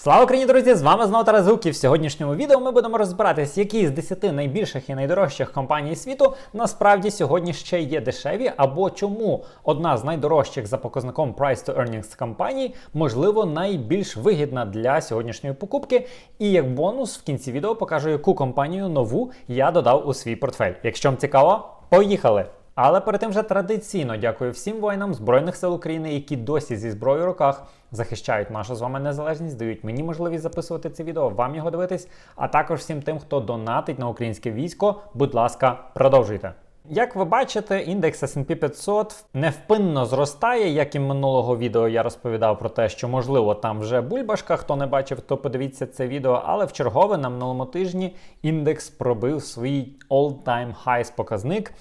Слава Україні, друзі! З вами знову Тарас Гук, і В сьогоднішньому відео ми будемо розбиратись, які з 10 найбільших і найдорожчих компаній світу насправді сьогодні ще є дешеві, або чому одна з найдорожчих за показником Price to Earnings компаній, можливо, найбільш вигідна для сьогоднішньої покупки. І як бонус в кінці відео покажу, яку компанію нову я додав у свій портфель. Якщо вам цікаво, поїхали! Але перед тим вже традиційно дякую всім воїнам Збройних сил України, які досі зі зброєю в руках захищають нашу з вами незалежність, дають мені можливість записувати це відео, вам його дивитись, а також всім тим, хто донатить на українське військо. Будь ласка, продовжуйте. Як ви бачите, індекс S&P 500 невпинно зростає. Як і минулого відео я розповідав про те, що можливо там вже бульбашка. Хто не бачив, то подивіться це відео. Але в чергове на минулому тижні індекс пробив свій all-time highs показник.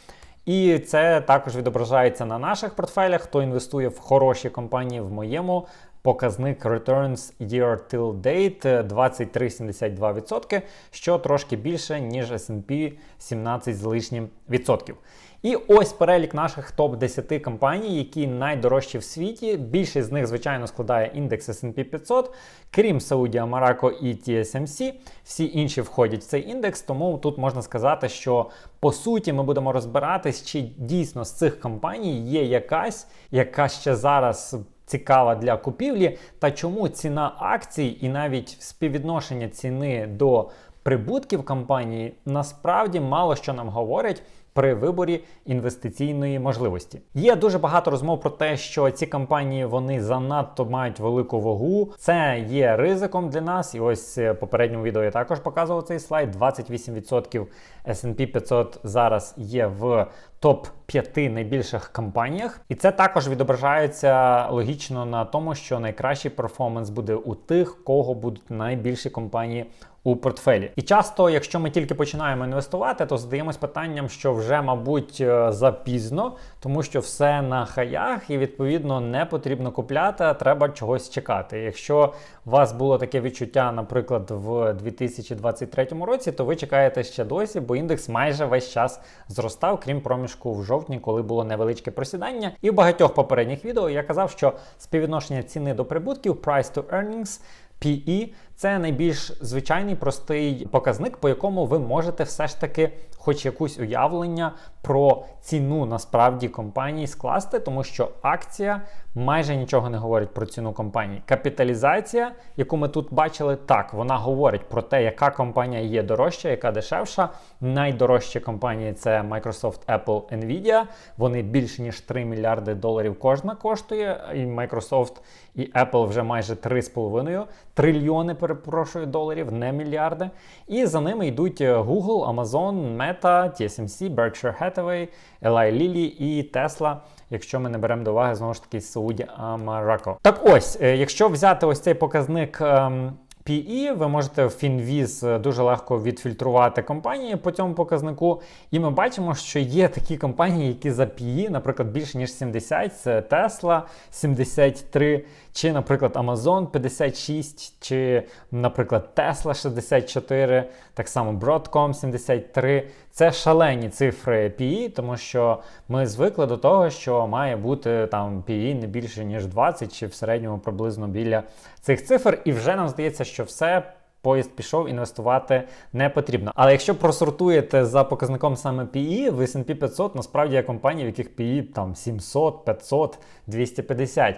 І це також відображається на наших портфелях. Хто інвестує в хороші компанії в моєму. Показник Returns Year Till Date 23,72%, що трошки більше, ніж S&P 17 з лишнім відсотків. І ось перелік наших топ-10 компаній, які найдорожчі в світі. Більшість з них, звичайно, складає індекс S&P 500, крім Саудія, Марако і TSMC. Всі інші входять в цей індекс, тому тут можна сказати, що по суті ми будемо розбиратись, чи дійсно з цих компаній є якась, яка ще зараз цікава для купівлі, та чому ціна акцій і навіть співвідношення ціни до прибутків компанії насправді мало що нам говорять. При виборі інвестиційної можливості є дуже багато розмов про те, що ці компанії вони занадто мають велику вагу. Це є ризиком для нас. І ось в попередньому відео я також показував цей слайд. 28% S&P 500 зараз є в топ 5 найбільших компаніях, і це також відображається логічно на тому, що найкращий перформанс буде у тих, кого будуть найбільші компанії у портфелі. І часто, якщо ми тільки починаємо інвестувати, то задаємось питанням, що вже, мабуть, е, запізно, тому що все на хаях, і відповідно не потрібно купляти, а треба чогось чекати. Якщо у вас було таке відчуття, наприклад, в 2023 році, то ви чекаєте ще досі, бо індекс майже весь час зростав, крім проміжку в жовтні, коли було невеличке просідання. І в багатьох попередніх відео я казав, що співвідношення ціни до прибутків, price to earnings, PE – це найбільш звичайний простий показник, по якому ви можете все ж таки, хоч якусь уявлення про ціну насправді компанії скласти, тому що акція майже нічого не говорить про ціну компанії. Капіталізація, яку ми тут бачили, так вона говорить про те, яка компанія є дорожча, яка дешевша. Найдорожчі компанії це Microsoft, Apple, Nvidia. Вони більше ніж 3 мільярди доларів кожна коштує. І Microsoft і Apple вже майже 3,5 трильйони перепрошую доларів, не мільярди. І за ними йдуть Google, Amazon, Meta, TSMC, Berkshire Hathaway, Eli Lilly і Tesla. Якщо ми не беремо до уваги знову ж таки Сауді Амарако. Так ось, е, якщо взяти ось цей показник. ем, PE, ви можете в FinViz дуже легко відфільтрувати компанії по цьому показнику. І ми бачимо, що є такі компанії, які за PE, наприклад, більше ніж 70, це Tesla 73, чи, наприклад, Amazon 56, чи, наприклад, Tesla 64, так само Broadcom 73. Це шалені цифри PE, тому що ми звикли до того, що має бути там PE не більше ніж 20, чи в середньому приблизно біля цих цифр. І вже нам здається, що все. Поїзд пішов, інвестувати не потрібно. Але якщо просортуєте за показником саме PE, в S&P 500 насправді є компанії, в яких PE там 700, 500, 250.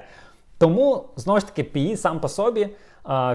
Тому знову ж таки PE сам по собі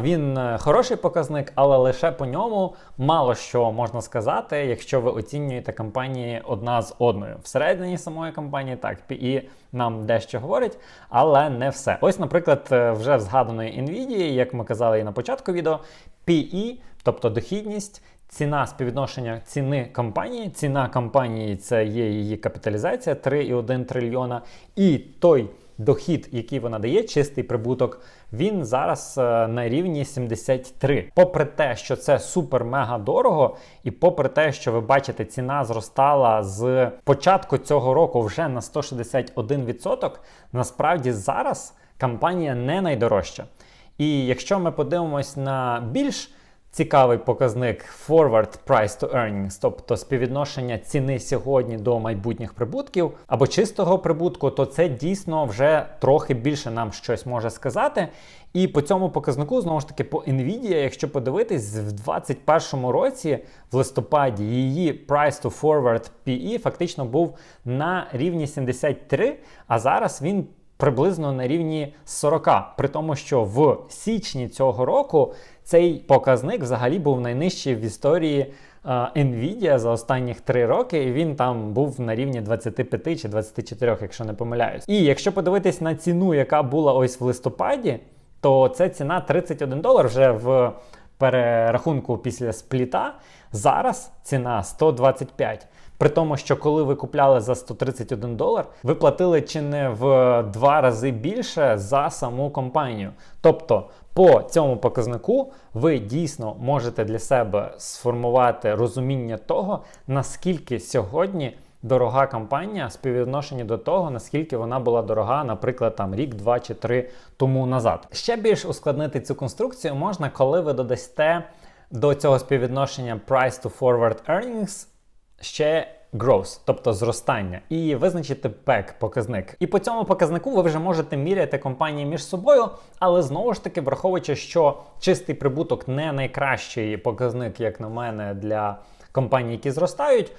він е, хороший показник, але лише по ньому мало що можна сказати, якщо ви оцінюєте компанії одна з одною. Всередині самої компанії так, PE нам дещо говорить, але не все. Ось, наприклад, е, вже в згаданої Nvidia, як ми казали і на початку відео, PE, тобто дохідність. Ціна співвідношення ціни компанії, ціна компанії це є її капіталізація 3,1 трильйона. І той дохід, який вона дає, чистий прибуток, він зараз е, на рівні 73. Попри те, що це супер-мега дорого, і попри те, що ви бачите, ціна зростала з початку цього року вже на 161%, насправді зараз компанія не найдорожча. І якщо ми подивимось на більш цікавий показник Forward Price to Earnings, тобто співвідношення ціни сьогодні до майбутніх прибутків або чистого прибутку, то це дійсно вже трохи більше нам щось може сказати. І по цьому показнику, знову ж таки, по Nvidia, якщо подивитись, в 2021 році, в листопаді, її Price to Forward PE фактично був на рівні 73, а зараз він приблизно на рівні 40. При тому, що в січні цього року цей показник взагалі був найнижчий в історії. Nvidia за останніх 3 роки, і він там був на рівні 25 чи 24, якщо не помиляюсь. І якщо подивитись на ціну, яка була ось в листопаді, то це ціна 31 долар вже в перерахунку після спліта. Зараз ціна 125. При тому, що коли ви купляли за 131 долар, ви платили чи не в два рази більше за саму компанію. Тобто, по цьому показнику ви дійсно можете для себе сформувати розуміння того, наскільки сьогодні дорога компанія співвідношенні до того, наскільки вона була дорога, наприклад, там рік, два чи три тому назад. Ще більш ускладнити цю конструкцію можна, коли ви додасте до цього співвідношення price to forward earnings ще growth, тобто зростання, і визначити PEC показник. І по цьому показнику ви вже можете міряти компанії між собою, але знову ж таки, враховуючи, що чистий прибуток не найкращий показник, як на мене, для компаній, які зростають, е,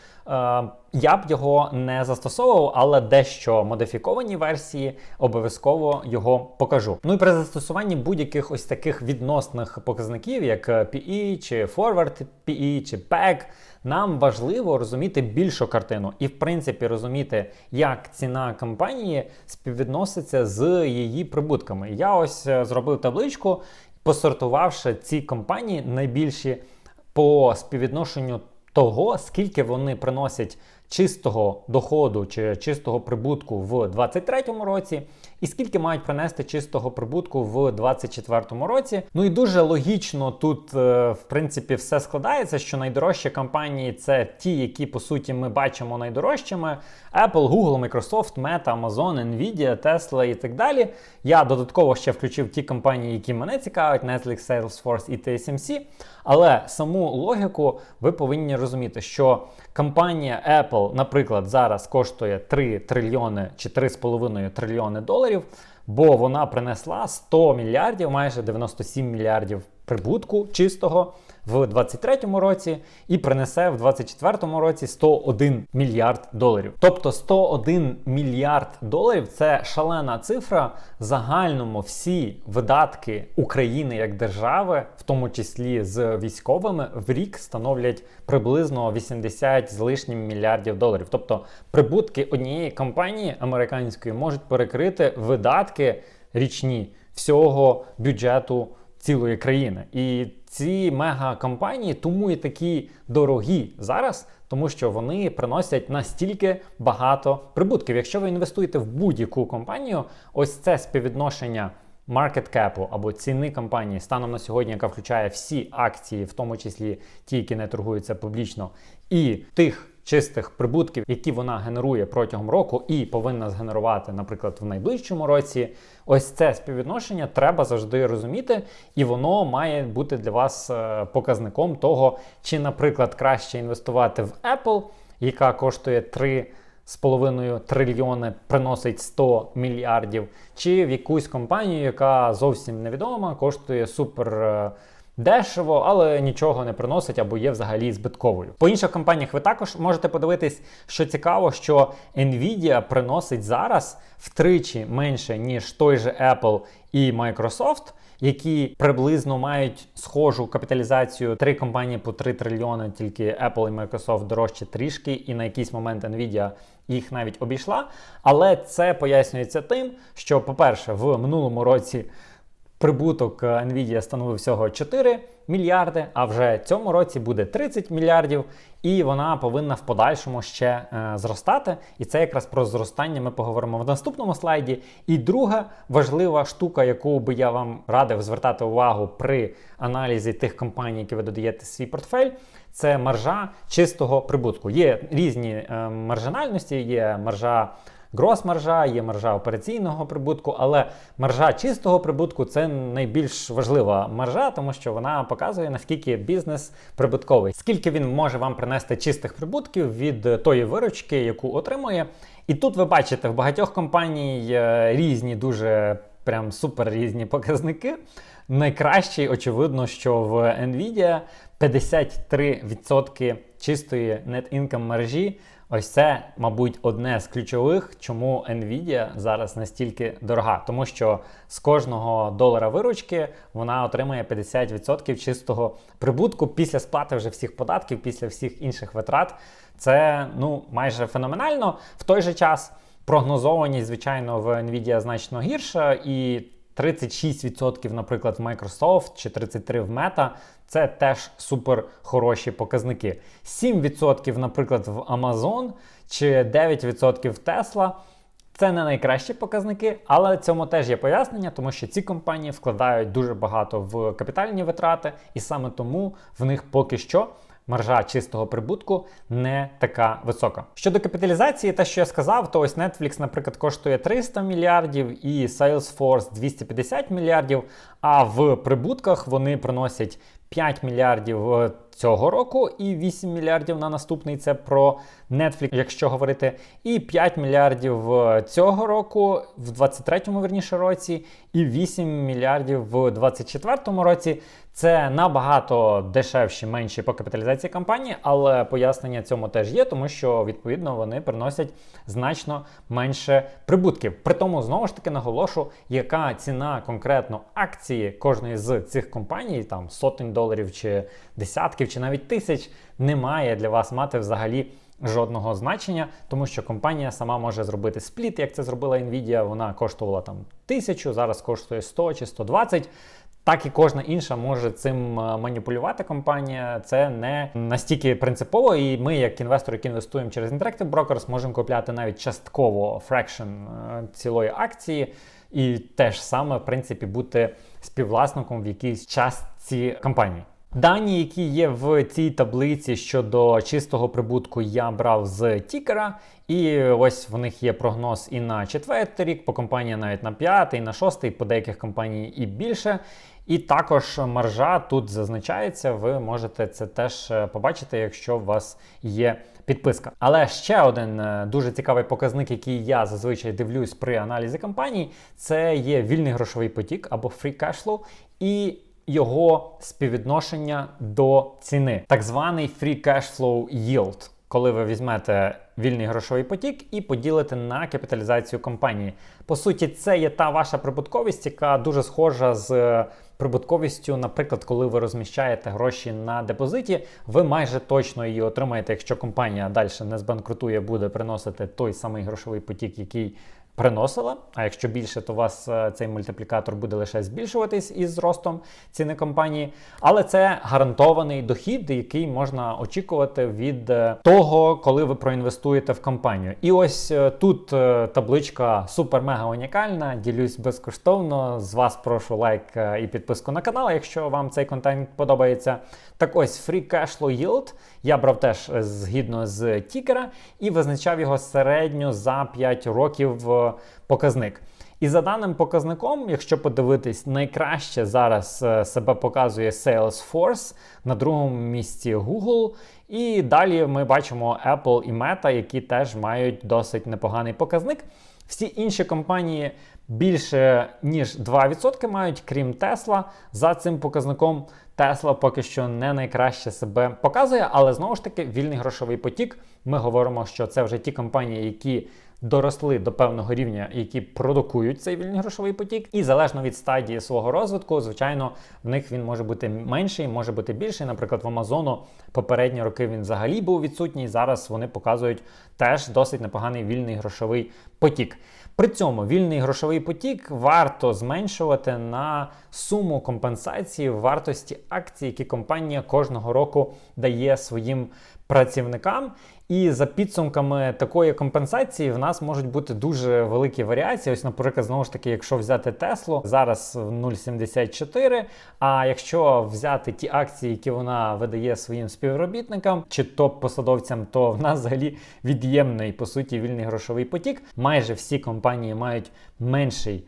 я б його не застосовував, але дещо модифіковані версії обов'язково його покажу. Ну і при застосуванні будь-яких ось таких відносних показників, як PE, чи Forward PE, чи PEG, нам важливо розуміти більшу картину і, в принципі, розуміти, як ціна компанії співвідноситься з її прибутками. Я ось е, зробив табличку, посортувавши ці компанії найбільші по співвідношенню того, скільки вони приносять чистого доходу чи чистого прибутку в 2023 році, і скільки мають принести чистого прибутку в 2024 році. Ну і дуже логічно тут, е, в принципі, все складається, що найдорожчі компанії це ті, які по суті ми бачимо найдорожчими: Apple, Google, Microsoft, Meta, Amazon, Nvidia, Tesla і так далі. Я додатково ще включив ті компанії, які мене цікавлять: Netflix, Salesforce і TSMC. Але саму логіку ви повинні розуміти, що компанія Apple, наприклад, зараз коштує 3 трильйони чи 3,5 трильйони доларів, бо вона принесла 100 мільярдів, майже 97 мільярдів прибутку чистого в 2023 році і принесе в 2024 році 101 мільярд доларів. Тобто 101 мільярд доларів це шалена цифра. Загальному всі видатки України як держави, в тому числі з військовими, в рік становлять приблизно 80 з лишнім мільярдів доларів. Тобто прибутки однієї компанії американської можуть перекрити видатки річні всього бюджету цілої країни. І ці мегакомпанії тому і такі дорогі зараз, тому що вони приносять настільки багато прибутків. Якщо ви інвестуєте в будь-яку компанію, ось це співвідношення cap або ціни компанії станом на сьогодні, яка включає всі акції, в тому числі ті, які не торгуються публічно, і тих чистих прибутків, які вона генерує протягом року, і повинна згенерувати, наприклад, в найближчому році. Ось це співвідношення треба завжди розуміти, і воно має бути для вас е, показником того, чи, наприклад, краще інвестувати в Apple, яка коштує 3 з половиною трильйони приносить 100 мільярдів, чи в якусь компанію, яка зовсім невідома, коштує супер е, дешево, але нічого не приносить або є взагалі збитковою. По інших компаніях ви також можете подивитись, що цікаво, що Nvidia приносить зараз втричі менше, ніж той же Apple і Microsoft. Які приблизно мають схожу капіталізацію три компанії по 3 трильйони, тільки Apple і Microsoft дорожче трішки, і на якийсь момент Nvidia їх навіть обійшла. Але це пояснюється тим, що, по-перше, в минулому році прибуток е, Nvidia становив всього 4 мільярди, а вже цьому році буде 30 мільярдів, і вона повинна в подальшому ще е, зростати. І це якраз про зростання ми поговоримо в наступному слайді. І друга важлива штука, яку би я вам радив звертати увагу при аналізі тих компаній, які ви додаєте в свій портфель. Це маржа чистого прибутку. Є різні е, маржинальності, є маржа грос-маржа, є маржа операційного прибутку, але маржа чистого прибутку це найбільш важлива маржа, тому що вона показує наскільки бізнес прибутковий, скільки він може вам принести чистих прибутків від тої виручки, яку отримує. І тут ви бачите в багатьох компаній е, різні, дуже прям супер різні показники. Найкращий, очевидно, що в Nvidia 53% чистої net income мережі. Ось це, мабуть, одне з ключових, чому Nvidia зараз настільки дорога, тому що з кожного долара виручки вона отримує 50% чистого прибутку після сплати вже всіх податків, після всіх інших витрат. Це ну майже феноменально. В той же час прогнозованість, звичайно, в Nvidia значно гірша і. 36%, наприклад, в Microsoft чи 33% в Meta – це теж супер хороші показники. 7%, наприклад, в Amazon чи 9% в Tesla – це не найкращі показники, але цьому теж є пояснення, тому що ці компанії вкладають дуже багато в капітальні витрати, і саме тому в них поки що маржа чистого прибутку не така висока. Щодо капіталізації, те, що я сказав, то ось Netflix, наприклад, коштує 300 мільярдів і Salesforce 250 мільярдів. А в прибутках вони приносять 5 мільярдів е, цього року і 8 мільярдів на наступний. Це про Netflix, якщо говорити, і 5 мільярдів цього року, в 23-му верніше році, і 8 мільярдів в 24-му році. Це набагато дешевші, менші по капіталізації компанії, але пояснення цьому теж є, тому що відповідно вони приносять значно менше прибутків. При тому знову ж таки наголошу, яка ціна конкретно акції кожної з цих компаній, там сотень доларів чи десятків, чи навіть тисяч, не має для вас мати взагалі. Жодного значення, тому що компанія сама може зробити спліт, як це зробила Nvidia, вона коштувала там тисячу, зараз коштує 100 чи 120. Так і кожна інша може цим е, маніпулювати компанія. Це не настільки принципово, і ми, як інвестори, які інвестуємо через Interactive Brokers, можемо купляти навіть частково фрекшн цілої акції, і теж саме в принципі бути співвласником в якійсь частці компанії. Дані, які є в цій таблиці щодо чистого прибутку, я брав з тікера, і ось в них є прогноз і на четвертий рік, по компанії навіть на п'ятий, на шостий, по деяких компаній і більше. І також маржа тут зазначається, ви можете це теж е, побачити, якщо у вас є підписка. Але ще один е, дуже цікавий показник, який я зазвичай дивлюсь при аналізі компаній, це є вільний грошовий потік або free cash flow. І його співвідношення до ціни, так званий free cash flow yield, коли ви візьмете вільний грошовий потік і поділите на капіталізацію компанії. По суті, це є та ваша прибутковість, яка дуже схожа з прибутковістю, наприклад, коли ви розміщаєте гроші на депозиті, ви майже точно її отримаєте, якщо компанія далі не збанкрутує, буде приносити той самий грошовий потік, який приносила. А якщо більше, то у вас е, цей мультиплікатор буде лише збільшуватись із зростом ціни компанії. Але це гарантований дохід, який можна очікувати від е, того, коли ви проінвестуєте в компанію. І ось е, тут табличка супер-мега унікальна. Ділюсь безкоштовно. З вас прошу лайк і підписку на канал, якщо вам цей контент подобається. Так ось Free Cashflow Yield я брав теж згідно з тікера і визначав його середньо за 5 років показник. І за даним показником, якщо подивитись, найкраще зараз е, себе показує Salesforce, на другому місці Google. І далі ми бачимо Apple і Meta, які теж мають досить непоганий показник. Всі інші компанії більше ніж 2% мають, крім Tesla. За цим показником Tesla поки що не найкраще себе показує, але знову ж таки вільний грошовий потік. Ми говоримо, що це вже ті компанії, які доросли до певного рівня, які продукують цей вільний грошовий потік, і залежно від стадії свого розвитку, звичайно, в них він може бути менший, може бути більший. Наприклад, в Амазону попередні роки він взагалі був відсутній. Зараз вони показують теж досить непоганий вільний грошовий потік. При цьому вільний грошовий потік варто зменшувати на суму компенсації вартості акцій, які компанія кожного року дає своїм працівникам. І за підсумками такої компенсації в нас можуть бути дуже великі варіації. Ось, наприклад, знову ж таки, якщо взяти Теслу, зараз в 0,74. А якщо взяти ті акції, які вона видає своїм співробітникам чи топ-посадовцям, то в нас взагалі від'ємний по суті вільний грошовий потік. Майже всі компанії мають менший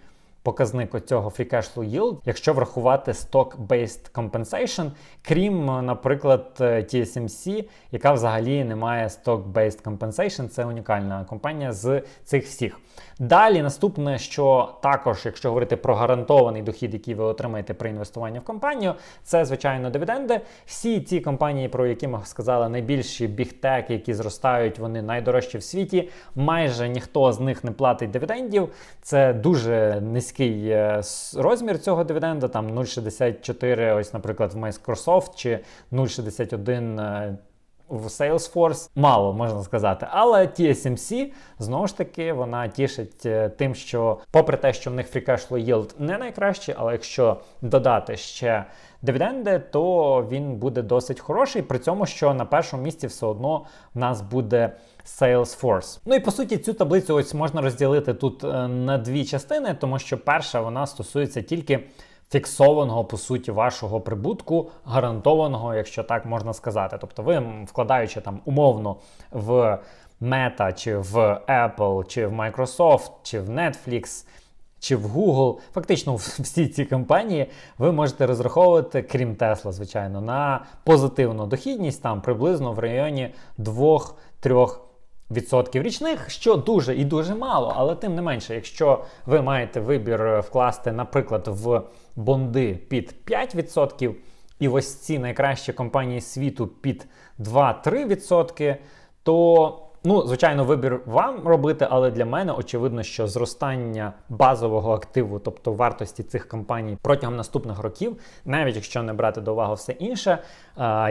показник оцього free cash flow yield, якщо врахувати stock-based compensation, крім, наприклад, TSMC, яка взагалі не має stock-based compensation, це унікальна компанія з цих всіх. Далі, наступне, що також, якщо говорити про гарантований дохід, який ви отримаєте при інвестуванні в компанію, це звичайно дивіденди. Всі ці компанії, про які ми сказали, найбільші бігтеки, які зростають, вони найдорожчі в світі. Майже ніхто з них не платить дивідендів. Це дуже низький е, розмір цього дивіденду, там 0,64, ось, наприклад, в Microsoft чи 0,61 в Salesforce мало можна сказати. Але TSMC знову ж таки вона тішить е, тим, що, попри те, що в них free cash flow yield не найкращий, але якщо додати ще дивіденди, то він буде досить хороший. При цьому, що на першому місці все одно в нас буде Salesforce. Ну і по суті, цю таблицю ось можна розділити тут е, на дві частини, тому що перша вона стосується тільки фіксованого по суті вашого прибутку, гарантованого, якщо так можна сказати. Тобто, ви вкладаючи там умовно в Meta, чи в Apple, чи в Microsoft, чи в Netflix. Чи в Google, фактично всі ці компанії ви можете розраховувати, крім Tesla, звичайно, на позитивну дохідність там приблизно в районі 2-3 відсотків річних, що дуже і дуже мало, але тим не менше, якщо ви маєте вибір вкласти, наприклад, в бонди під 5%, і ось ці найкращі компанії світу під 2-3%, то Ну, звичайно, вибір вам робити, але для мене очевидно, що зростання базового активу, тобто вартості цих компаній протягом наступних років, навіть якщо не брати до уваги все інше,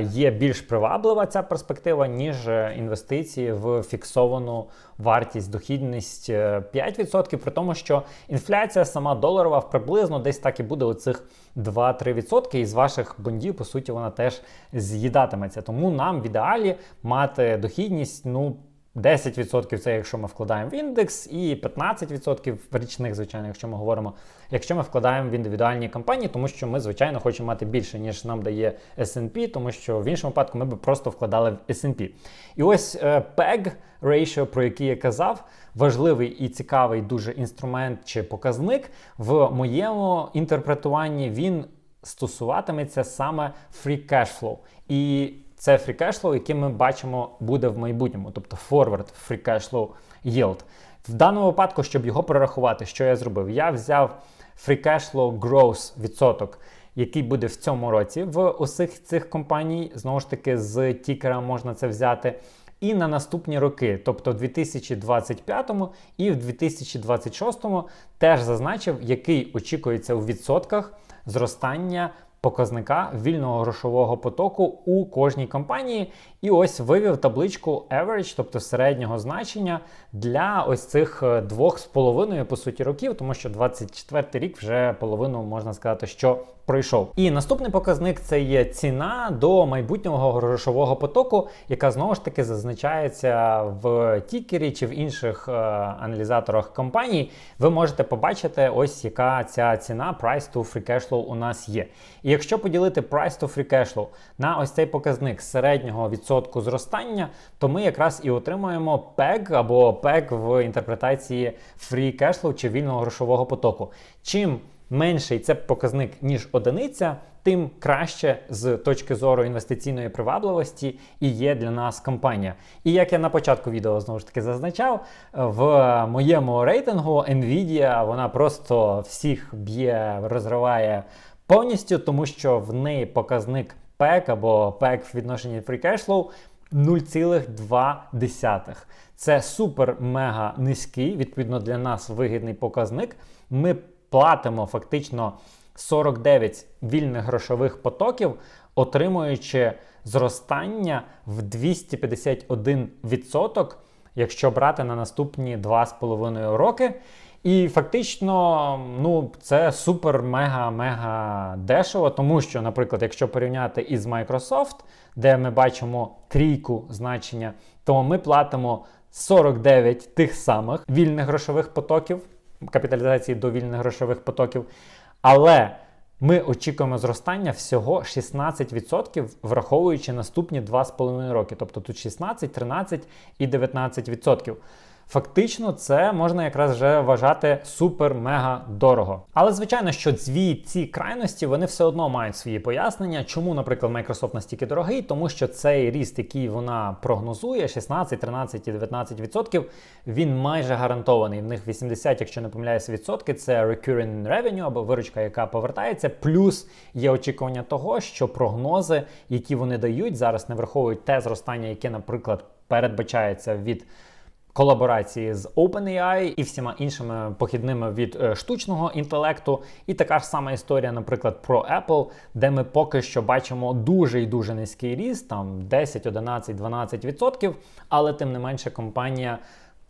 є більш приваблива ця перспектива, ніж інвестиції в фіксовану вартість, дохідність 5%, е, при тому, що інфляція сама доларова приблизно десь так і буде оцих 2-3%, і з ваших бондів, по суті, вона теж з'їдатиметься. Тому нам в ідеалі мати дохідність, ну. 10% це якщо ми вкладаємо в індекс, і 15% в річних, звичайно, якщо ми говоримо, якщо ми вкладаємо в індивідуальні компанії, тому що ми, звичайно, хочемо мати більше, ніж нам дає SP, тому що в іншому випадку ми б просто вкладали в SP. І ось PEG ratio, про який я казав, важливий і цікавий дуже інструмент чи показник. В моєму інтерпретуванні він стосуватиметься саме free cash flow. І це free cash flow, який ми бачимо буде в майбутньому, тобто forward free cash flow yield. В даному випадку, щоб його прорахувати, що я зробив? Я взяв free cash flow growth відсоток, який буде в цьому році в усіх цих компаній. Знову ж таки, з тікера можна це взяти. І на наступні роки, тобто в 2025 і в 2026 теж зазначив, який очікується у відсотках зростання показника вільного грошового потоку у кожній компанії. І ось вивів табличку average, тобто середнього значення для ось цих е, двох з половиною по суті років, тому що 24 рік вже половину можна сказати, що пройшов. І наступний показник це є ціна до майбутнього грошового потоку, яка знову ж таки зазначається в тікері чи в інших е, аналізаторах компаній. Ви можете побачити, ось яка ця ціна price to free cash flow у нас є. І якщо поділити price to free cash flow на ось цей показник середнього відсотку зростання, то ми якраз і отримуємо PEG або PEG в інтерпретації free cash flow чи вільного грошового потоку. Чим менший це показник, ніж одиниця, тим краще з точки зору інвестиційної привабливості і є для нас компанія. І як я на початку відео знову ж таки зазначав, в моєму рейтингу Nvidia вона просто всіх б'є, розриває повністю, тому що в неї показник PEC або PEC в відношенні Free Cash Flow 0,2. Це супер-мега низький, відповідно для нас вигідний показник. Ми платимо фактично 49 вільних грошових потоків, отримуючи зростання в 251%, якщо брати на наступні 2,5 роки. І фактично, ну це супер-мега-мега дешево, тому що, наприклад, якщо порівняти із Microsoft, де ми бачимо трійку значення, то ми платимо 49 тих самих вільних грошових потоків, капіталізації до вільних грошових потоків. Але ми очікуємо зростання всього 16%, враховуючи наступні 2,5 роки. Тобто тут 16, 13 і 19%. Фактично, це можна якраз вже вважати супер-мега дорого. Але звичайно, що дві ці крайності вони все одно мають свої пояснення. Чому, наприклад, Microsoft настільки дорогий? Тому що цей ріст, який вона прогнозує, 16, 13 і 19%, він майже гарантований. В них 80, якщо не помиляюся, відсотки це recurring revenue або виручка, яка повертається. Плюс є очікування того, що прогнози, які вони дають, зараз не враховують те зростання, яке, наприклад, передбачається від колаборації з OpenAI і всіма іншими похідними від е, штучного інтелекту. І така ж сама історія, наприклад, про Apple, де ми поки що бачимо дуже і дуже низький ріст, там 10, 11, 12%, але тим не менше компанія.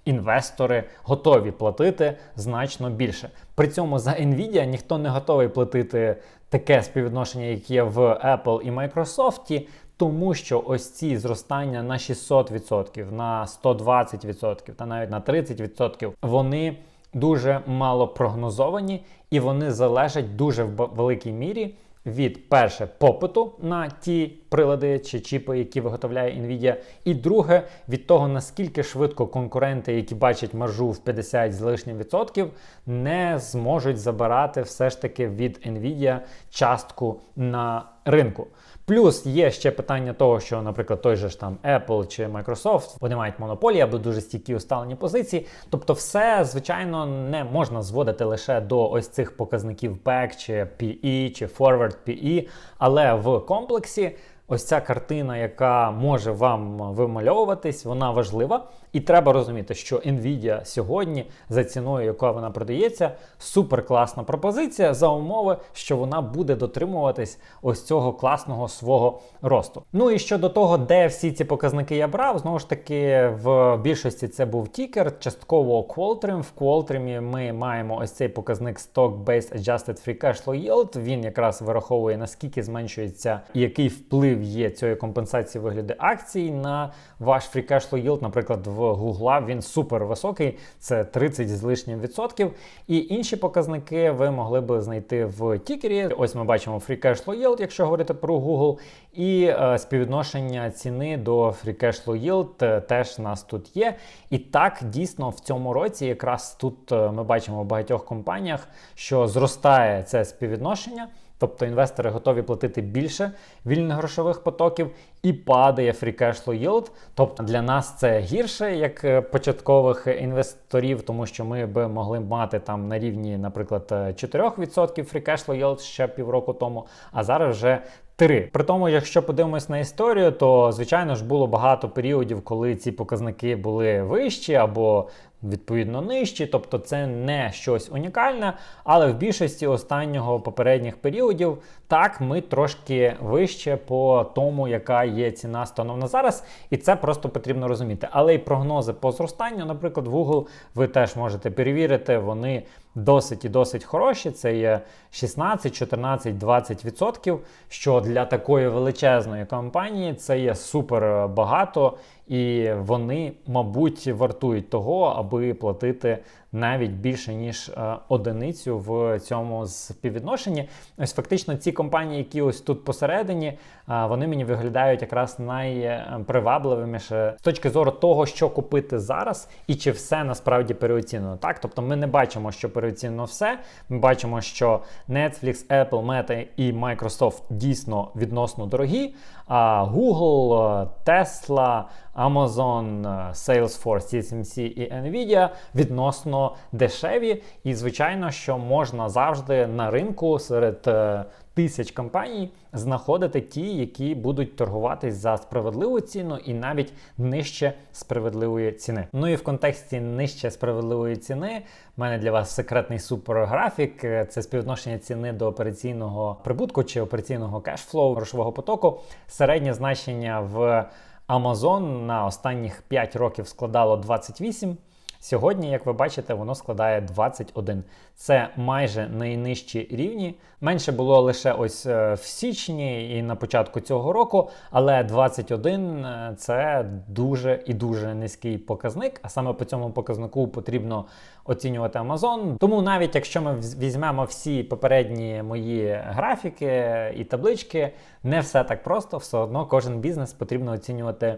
Інвестори готові платити значно більше. При цьому за Nvidia ніхто не готовий платити таке співвідношення, яке є в Apple і Microsoft, тому що ось ці зростання на 600%, на 120% та навіть на 30%, вони дуже мало прогнозовані і вони залежать дуже в великій мірі від перше попиту на ті прилади чи чіпи, які виготовляє Nvidia, і друге від того, наскільки швидко конкуренти, які бачать маржу в 50 з лишнім відсотків, не зможуть забирати все ж таки від Nvidia частку на ринку. Плюс є ще питання того, що, наприклад, той же ж там Apple чи Microsoft, вони мають монополії або дуже стійкі усталені позиції. Тобто, все, звичайно, не можна зводити лише до ось цих показників PEC, чи PE, чи Forward PE, але в комплексі. Ось ця картина, яка може вам вимальовуватись, вона важлива. І треба розуміти, що Nvidia сьогодні за ціною, якою вона продається, супер класна пропозиція за умови, що вона буде дотримуватись ось цього класного свого росту. Ну і щодо того, де всі ці показники я брав, знову ж таки, в більшості це був тікер, частково Qualtrim. В Qualtrim ми маємо ось цей показник Stock-Based Adjusted Free Cash Flow Yield. Він якраз вираховує наскільки зменшується і який вплив є цієї компенсації вигляду акцій на ваш Free Cash Flow Yield, наприклад, в Гугла він супер високий, це 30 з лишнім відсотків. І інші показники ви могли би знайти в тікері. Ось ми бачимо Free Cash Flow Yield, якщо говорити про Google, і е, співвідношення ціни до Free Cash Flow Yield е, теж у нас тут є. І так дійсно в цьому році, якраз тут е, ми бачимо в багатьох компаніях, що зростає це співвідношення. Тобто інвестори готові платити більше вільних грошових потоків і падає free cash flow yield. Тобто для нас це гірше як е, початкових інвесторів, тому що ми би могли мати там на рівні, наприклад, 4% free cash flow yield ще півроку тому, а зараз вже 3. При тому, якщо подивимось на історію, то звичайно ж було багато періодів, коли ці показники були вищі або відповідно нижчі, тобто це не щось унікальне, але в більшості останнього попередніх періодів так ми трошки вище по тому, яка є ціна станом на зараз, і це просто потрібно розуміти. Але й прогнози по зростанню, наприклад, в Google ви теж можете перевірити, вони досить і досить хороші. Це є 16, 14, 20%, що для такої величезної компанії це є супер багато. І вони, мабуть, вартують того, аби платити навіть більше ніж е, одиницю в цьому співвідношенні. Ось фактично ці компанії, які ось тут посередині, е, вони мені виглядають якраз найпривабливіше з точки зору того, що купити зараз, і чи все насправді переоцінено. Так, тобто ми не бачимо, що переоцінено все. Ми бачимо, що Netflix, Apple, Meta і Microsoft дійсно відносно дорогі. Google, Tesla, Amazon, Salesforce, TSMC і Nvidia відносно дешеві. І, звичайно, що можна завжди на ринку серед е, тисяч компаній знаходити ті, які будуть торгуватись за справедливу ціну і навіть нижче справедливої ціни. Ну і в контексті нижче справедливої ціни в мене для вас секретний суперграфік. Це співвідношення ціни до операційного прибутку чи операційного кешфлоу грошового потоку. Середнє значення в Amazon на останніх 5 років складало 28. Сьогодні, як ви бачите, воно складає 21. Це майже найнижчі рівні. Менше було лише ось е, в січні і на початку цього року, але 21 е, це дуже і дуже низький показник. А саме по цьому показнику потрібно оцінювати Amazon. Тому навіть якщо ми візьмемо всі попередні мої графіки і таблички, не все так просто. Все одно кожен бізнес потрібно оцінювати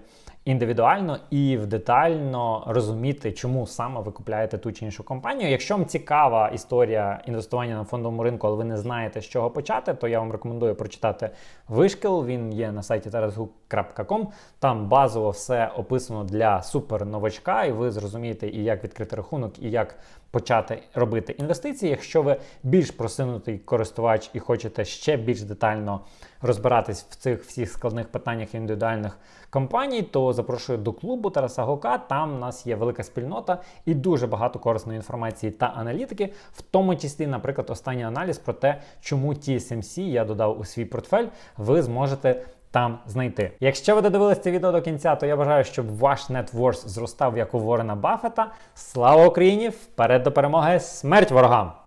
індивідуально і в детально розуміти, чому саме ви купляєте ту чи іншу компанію. Якщо вам цікава історія інвестування на фондовому ринку, але ви не знаєте, з чого почати, то я вам рекомендую прочитати вишкіл. Він є на сайті tarasguk.com. Там базово все описано для суперновачка, і ви зрозумієте і як відкрити рахунок, і як почати робити інвестиції. Якщо ви більш просинутий користувач і хочете ще більш детально розбиратись в цих всіх складних питаннях індивідуальних компаній, то запрошую до клубу Тараса Гока. Там у нас є велика спільнота і дуже багато корисної інформації та аналітики, в тому числі, наприклад, останній аналіз про те, чому TSMC я додав у свій портфель, ви зможете. Там знайти. Якщо ви додивились це відео до кінця, то я бажаю, щоб ваш нетворс зростав як у Ворена Баффета. Слава Україні! Вперед до перемоги! Смерть ворогам!